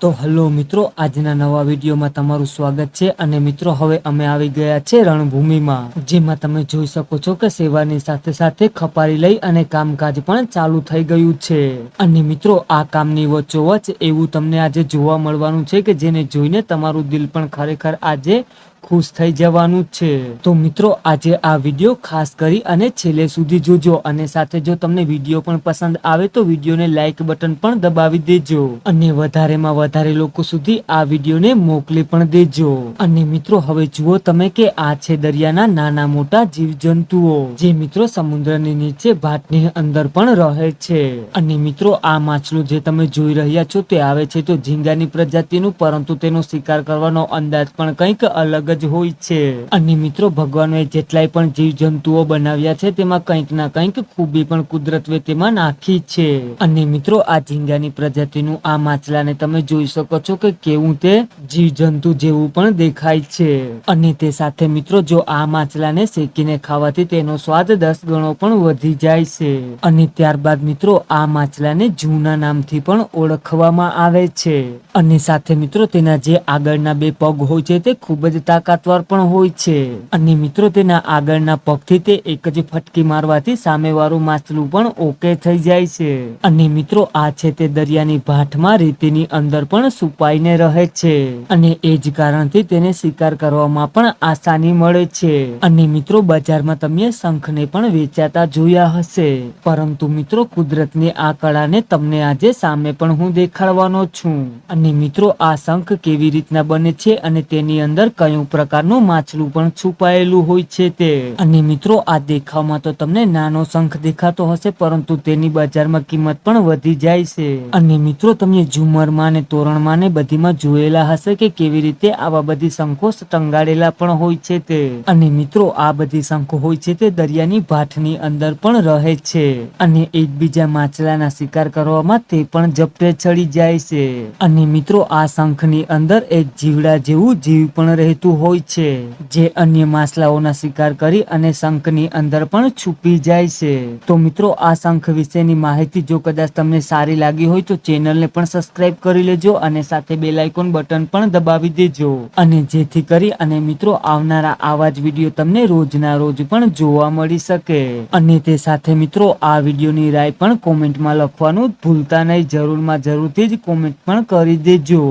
તો હલો મિત્રો, આજના નવા વિડીયોમાં તમારું સ્વાગત છે અને મિત્રો, હવે અમે આવી ગયા છે રણભૂમિમાં, જેમાં તમે જોઈ શકો છો કે સેવાની સાથે સાથે ખપારી લઈ અને કામકાજ પણ ચાલુ થઈ ગયું છે. અને મિત્રો, આ કામની વચ્ચોવચ એવું તમને આજે જોવા મળવાનું છે કે જેને જોઈને તમારું દિલ પણ ખરેખર આજે ખુશ થઈ જવાનું છે. તો મિત્રો, આજે આ વીડિયો ખાસ કરી અને છેલ્લે સુધી જોજો અને સાથે જો તમને વીડિયો પણ પસંદ આવે તો વિડીયોને લાઇક બટન પણ દબાવી દેજો અને વધારેમાં વધારે લોકો સુધી આ વિડીયોને મોકલી પણ દેજો. અને મિત્રો, હવે જુઓ તમે કે આ છે દરિયાના નાના મોટા જીવજંતુઓ, જે મિત્રો સમુદ્રની નીચે ભાટની અંદર પણ રહે છે. અને મિત્રો, આ માછલું જે તમે જોઈ રહ્યા છો તે આવે છે તો ઝીંગાની પ્રજાતિનું, પરંતુ તેનો શિકાર કરવાનો અંદાજ પણ કંઈક અલગ જ હોય છે. અને મિત્રો, ભગવાનોએ જેટલાય પણ જીવજંતુઓ બનાવ્યા છે, તેમાં કંઈક ના કંઈક ખૂબી પણ કુદરતે તેમાં નાખી છે. અને મિત્રો, આ ઝીંગાની પ્રજાતિનું આ માછલાને તમે જોઈ શકો છો કે કેવું તે જીવજંતુ જેવું પણ દેખાય છે. અને તે સાથે મિત્રો, જો આ માછલાને શેકીને ખાવાથી તેનો સ્વાદ દસ ગણો પણ વધી જાય છે. અને ત્યારબાદ મિત્રો, આ માછલાને જૂના નામથી પણ ઓળખવામાં આવે છે. અને સાથે મિત્રો, તેના જે આગળના બે પગ હોય છે, તે ખૂબ જ તાકાતવાર પણ હોય છે. અને મિત્રો, તેના આગળના પગથી તે એક જ ફટકી મારવાથી સામેવાળું માછલું પણ ઓકે થઈ જાય છે. અને મિત્રો, આ છે તે દરિયાની ભાઠમાં રેતીની અંદર પણ સુપાઈને રહે છે. અને એ જ કારણથી તેને શિકાર કરવામાં પણ આસાની મળે છે. અને મિત્રો, બજારમાં તમે શંખને પણ વેચાતા જોયા હશે. પરંતુ મિત્રો, કુદરતની આ કળાને તમને આજે સામે પણ હું દેખાડવાનો છું. અને મિત્રો, આ શંખ કેવી રીતના બને છે અને તેની અંદર કયું પ્રકારનું માછલું પણ છુપાયેલું હોય છે તે. અને મિત્રો, આ દેખાવમાં તો તમને નાનો શંખ દેખાતો હશે, પરંતુ તેની બજારમાં કિંમત પણ વધી જાય છે. અને મિત્રો, તમે ઝુમરમાં ને તોરણમાં ને બધીમાં જોયેલા હશે કે કેવી રીતે આવા બધી શંખો ટંગાડેલા પણ હોય છે તે. અને મિત્રો, આ બધી શંખો હોય છે તે દરિયાની ભાઠની અંદર પણ રહે છે. અને એકબીજા માછલાના શિકાર કરવામાં તે પણ જપટે ચડી જાય છે. અને મિત્રો, આ શંખની અંદર એક જીવડા જેવું જીવ પણ રહેતું હોય છે, જે અન્ય માછલાઓના શિકાર કરી અને શંખની અંદર પણ છુપી જાય છે. તો મિત્રો, આ શંખ વિશેની માહિતી જો કદાચ તમને સારી લાગી હોય તો ચેનલને પણ સબસ્ક્રાઇબ કરી લેજો અને સાથે બેલ આઇકોન બટન પણ દબાવી દેજો. અને જેથી કરી અને મિત્રો, આવનારા આવા જ વીડિયો તમને રોજના રોજ પણ જોવા મળી શકે. અને તે સાથે મિત્રો, આ વિડીયોની રાય પણ કોમેન્ટમાં લખવાનું ભૂલતા નહીં. જરૂરમાં જરૂરથી જ કોમેન્ટ પણ કરી દેજો.